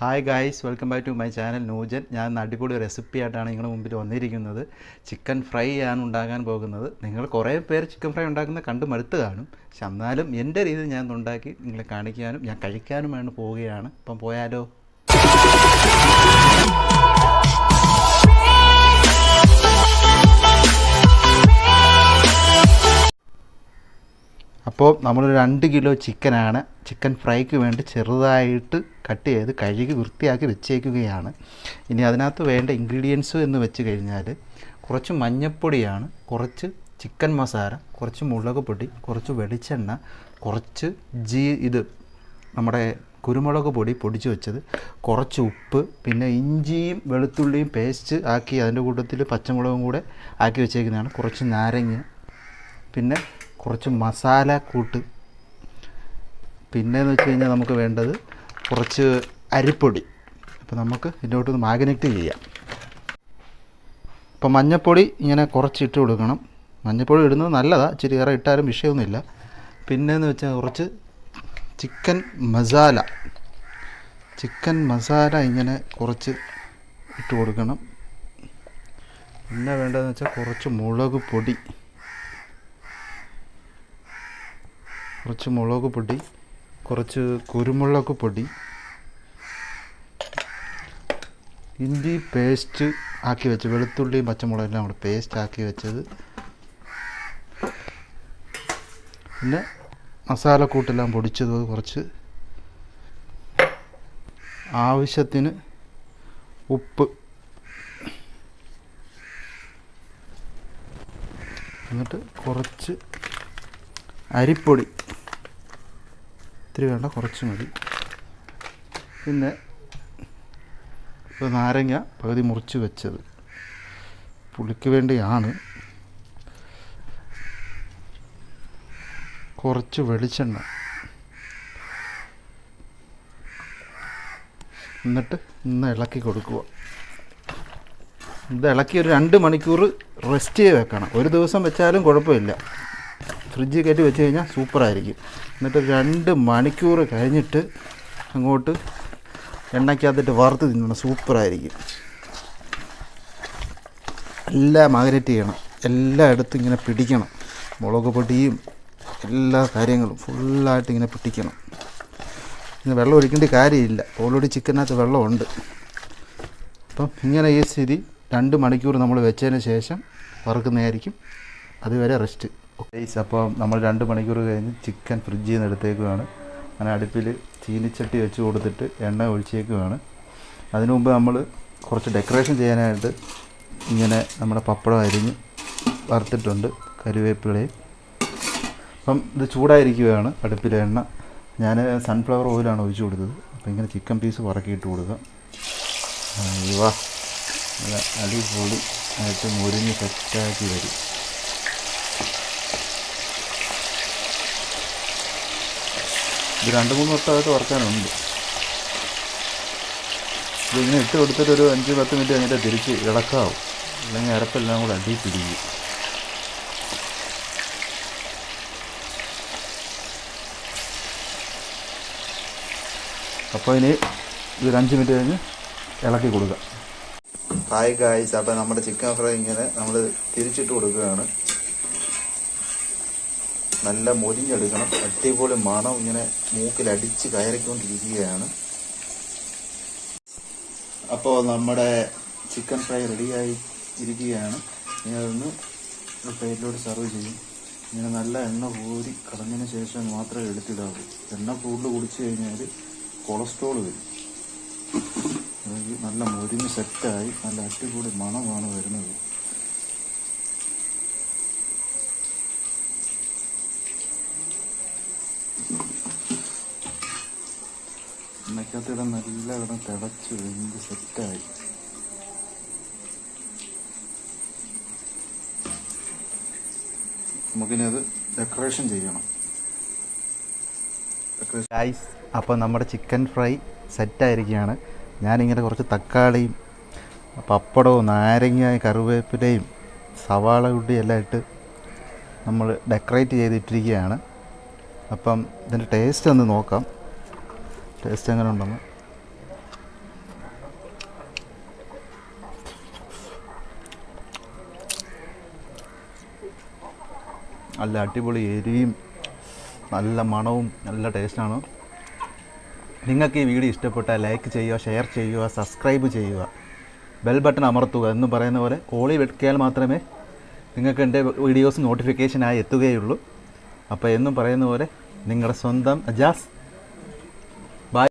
Hi guys welcome back to my channel Nujan ഞാൻ അടിപൊളി recipe ആയിട്ടാണ് നിങ്ങളുടെ മുമ്പിൽ വന്നിരിക്കുന്നത്. ചിക്കൻ ഫ്രൈ ആണ് ഉണ്ടാക്കാൻ പോകുന്നത്. നിങ്ങൾ കുറേ പേർ ചിക്കൻ ഫ്രൈ ഉണ്ടാക്കുന്ന കണ്ട് മടുത്ത് കാണും. പക്ഷെ എന്നാലും എന്റെ രീതിയിൽ ഞാൻ ഉണ്ടാക്കി നിങ്ങളെ കാണിക്കാനും ഞാൻ കഴിക്കാനുമാണ് പോവുകയാണ്. അപ്പം പോയാലോ? അപ്പോൾ നമ്മൾ രണ്ട് കിലോ ചിക്കനാണ് ചിക്കൻ ഫ്രൈക്ക് വേണ്ടി ചെറുതായിട്ട് കട്ട് ചെയ്ത് കഴുകി വൃത്തിയാക്കി വെച്ചേക്കുകയാണ്. ഇനി അതിനകത്ത് വേണ്ട ഇൻഗ്രീഡിയൻസ് എന്ന് വെച്ച് കഴിഞ്ഞാൽ കുറച്ച് മഞ്ഞൾപ്പൊടിയാണ് കുറച്ച് ചിക്കൻ മസാല കുറച്ച് മുളക് പൊടി കുറച്ച് വെളിച്ചെണ്ണ കുറച്ച് ജീ ഇത് നമ്മുടെ കുരുമുളക് പൊടി പൊടിച്ച് വെച്ചത് കുറച്ച് ഉപ്പ് പിന്നെ ഇഞ്ചിയും വെളുത്തുള്ളിയും പേസ്റ്റ് ആക്കി അതിന്റെ കൂട്ടത്തിൽ പച്ചമുളകും കൂടെ ആക്കി വെച്ചേക്കുന്നതാണ്. കുറച്ച് നാരങ്ങ പിന്നെ കുറച്ച് മസാല കൂട്ട് പിന്നെന്ന് വെച്ച് കഴിഞ്ഞാൽ നമുക്ക് വേണ്ടത് കുറച്ച് അരിപ്പൊടി. അപ്പോൾ നമുക്ക് ഇതിലോട്ടൊന്ന് മാഗ്നെറ്റ് ചെയ്യാം. അപ്പോൾ മഞ്ഞപ്പൊടി ഇങ്ങനെ കുറച്ച് ഇട്ട് കൊടുക്കണം. മഞ്ഞപ്പൊടി ഇടുന്നത് നല്ലതാണ് ഇച്ചിരി ഏറെ ഇട്ടാലും വിഷയമൊന്നുമില്ല പിന്നെയെന്ന് വെച്ചാൽ കുറച്ച് ചിക്കൻ മസാല. ചിക്കൻ മസാല ഇങ്ങനെ കുറച്ച് ഇട്ട് കൊടുക്കണം. പിന്നെ വേണ്ടതെന്ന് വെച്ചാൽ കുറച്ച് മുളക് പൊടി. കുറച്ച് മുളക് പൊടി. കുറച്ച് കുരുമുളക് പൊടി ഇഞ്ചി പേസ്റ്റ് ആക്കി വെച്ച് വെളുത്തുള്ളിയും പച്ചമുളകും എല്ലാം കൂടെ പേസ്റ്റ് ആക്കി വെച്ചത്. പിന്നെ മസാലക്കൂട്ടെല്ലാം പൊടിച്ചത് കുറച്ച് ആവശ്യത്തിന് ഉപ്പ്. എന്നിട്ട് കുറച്ച് അരിപ്പൊടി. ഇത്തിരി വേണ്ട കുറച്ച് മതി. പിന്നെ ഒരു നാരങ്ങ പകുതി മുറിച്ച് വെച്ചത്. പുളിക്ക് വേണ്ടിയാണ്. കുറച്ച് വെളിച്ചെണ്ണ. എന്നിട്ട് ഇന്ന് ഇളക്കി കൊടുക്കുക. ഇത് ഇളക്കി ഒരു രണ്ട് മണിക്കൂർ റെസ്റ്റ് ചെയ്ത് വെക്കണം. ഒരു ദിവസം വെച്ചാലും കുഴപ്പമില്ല. ഫ്രിഡ്ജിൽ കയറ്റി വെച്ച് കഴിഞ്ഞാൽ സൂപ്പറായിരിക്കും. എന്നിട്ട് രണ്ട് മണിക്കൂർ കഴിഞ്ഞിട്ട് അങ്ങോട്ട് എണ്ണയ്ക്കകത്തിട്ട് വറുത്ത് തിന്നണം. സൂപ്പറായിരിക്കും. എല്ലാം മാഗ്നറ്റ് ചെയ്യണം. എല്ലായിടത്തും ഇങ്ങനെ പിടിക്കണം. മുളക് പൊടിയും എല്ലാ കാര്യങ്ങളും ഫുള്ളായിട്ട് ഇങ്ങനെ പിടിക്കണം. ഇങ്ങനെ വെള്ളം ഒഴിക്കേണ്ട കാര്യമില്ല. ഓൾറെഡി ചിക്കനകത്ത് വെള്ളമുണ്ട്. അപ്പം ഇങ്ങനെ ഈ സ്ഥിതി രണ്ട് മണിക്കൂർ നമ്മൾ വെച്ചതിന് ശേഷം വറുക്കുന്നതായിരിക്കും. അതുവരെ റെസ്റ്റ്. അപ്പോൾ നമ്മൾ രണ്ട് മണിക്കൂർ കഴിഞ്ഞ് ചിക്കൻ ഫ്രിഡ്ജിൽ നിന്ന് എടുത്തേക്കുവാണ്. അങ്ങനെ അടുപ്പിൽ ചീനിച്ചട്ടി വെച്ച് കൊടുത്തിട്ട് എണ്ണ ഒഴിച്ചേക്കുവാണ്. അതിനു മുമ്പ് നമ്മൾ കുറച്ച് ഡെക്കറേഷൻ ചെയ്യാനായിട്ട് ഇങ്ങനെ നമ്മുടെ പപ്പടം അരിഞ്ഞ് വറുത്തിട്ടുണ്ട് കരുവേപ്പിലയും. അപ്പം ഇത് ചൂടായിരിക്കുകയാണ് അടുപ്പിലെ എണ്ണ. ഞാൻ സൺഫ്ലവർ ഓയിലാണ് ഒഴിച്ചു കൊടുത്തത്. അപ്പം ഇങ്ങനെ ചിക്കൻ പീസ് വറക്കിയിട്ട് കൊടുക്കുക ഇവ അടിപൊളി ആയിട്ട് മുരിഞ്ഞ് സെറ്റാക്കി വരും. ഇത് രണ്ട് മൂന്ന് വട്ടമായിട്ട് വറക്കാനുണ്ട്. ഇതിങ്ങനെ ഇട്ട് കൊടുത്തിട്ട് ഒരു അഞ്ച് പത്ത് മിനിറ്റ് കഴിഞ്ഞിട്ട് തിരിച്ച് ഇളക്കാവും. അല്ലെങ്കിൽ അരപ്പെല്ലാം കൂടെ അടി പിടിക്കും. അപ്പോൾ ഇനി ഒരു അഞ്ച് മിനിറ്റ് കഴിഞ്ഞ് ഇളക്കി കൊടുക്കുക ഹായ് ഗായ്സ് അപ്പോൾ നമ്മുടെ ചിക്കൻ ഫ്രൈ ഇങ്ങനെ നമ്മൾ തിരിച്ചിട്ട് കൊടുക്കുകയാണ്. നല്ല മൊരിഞ്ഞെടുക്കണം. അടിപൊളി മണം ഇങ്ങനെ മൂക്കിൽ അടിച്ച് കയറിക്കൊണ്ടിരിക്കുകയാണ്. അപ്പോൾ നമ്മുടെ ചിക്കൻ ഫ്രൈ റെഡിയായി ഇരിക്കുകയാണ്. ഇനി അതൊന്ന് പ്ലേറ്റിലോട് സെർവ് ചെയ്യും. ഇങ്ങനെ നല്ല എണ്ണ കൂടി കളഞ്ഞതിന് ശേഷം മാത്രമേ എടുത്തിടാവൂ. എണ്ണ കൂടുതൽ കുടിച്ചു കഴിഞ്ഞാൽ കൊളസ്ട്രോൾ വരും. നല്ല മൊരിഞ്ഞ് സെറ്റായി നല്ല അടിപൊളി മണമാണ് വരുന്നത്. എണ്ണയ്ക്കകത്തിടെ നല്ല ഇടം തിളച്ച് വെന്ത് സെറ്റായി. നമുക്കിനി അത് ഡെക്കറേഷൻ ചെയ്യണം. ഗൈസ് അപ്പോൾ നമ്മുടെ ചിക്കൻ ഫ്രൈ സെറ്റായിരിക്കുകയാണ്. ഞാനിങ്ങനെ കുറച്ച് തക്കാളിയും പപ്പടവും നാരങ്ങ കറിവേപ്പിലയും സവാള ഉള്ളിയെല്ലാം ഇട്ട് നമ്മൾ ഡെക്കറേറ്റ് ചെയ്തിട്ടിരിക്കുകയാണ്. അപ്പം ഇതിന്റെ ടേസ്റ്റ് ഒന്ന് നോക്കാം. ടേസ്റ്റ് എങ്ങനെ ഉണ്ടെന്ന്? നല്ല അടിപൊളി എരിയും നല്ല മണവും നല്ല ടേസ്റ്റാണ് നിങ്ങൾക്ക് ഈ വീഡിയോ ഇഷ്ടപ്പെട്ടാൽ ലൈക്ക് ചെയ്യുക ഷെയർ ചെയ്യുക സബ്സ്ക്രൈബ് ചെയ്യുക. ബെൽ ബട്ടൺ അമർത്തുക എന്ന് പറയുന്ന പോലെ കോളി വെക്കിയാൽ മാത്രമേ നിങ്ങൾക്ക് എന്റെ വീഡിയോസ് നോട്ടിഫിക്കേഷനായി എത്തുകയുള്ളൂ. അപ്പോൾ എന്നും പറയുന്ന പോലെ നിങ്ങളുടെ സ്വന്തം അജാസ്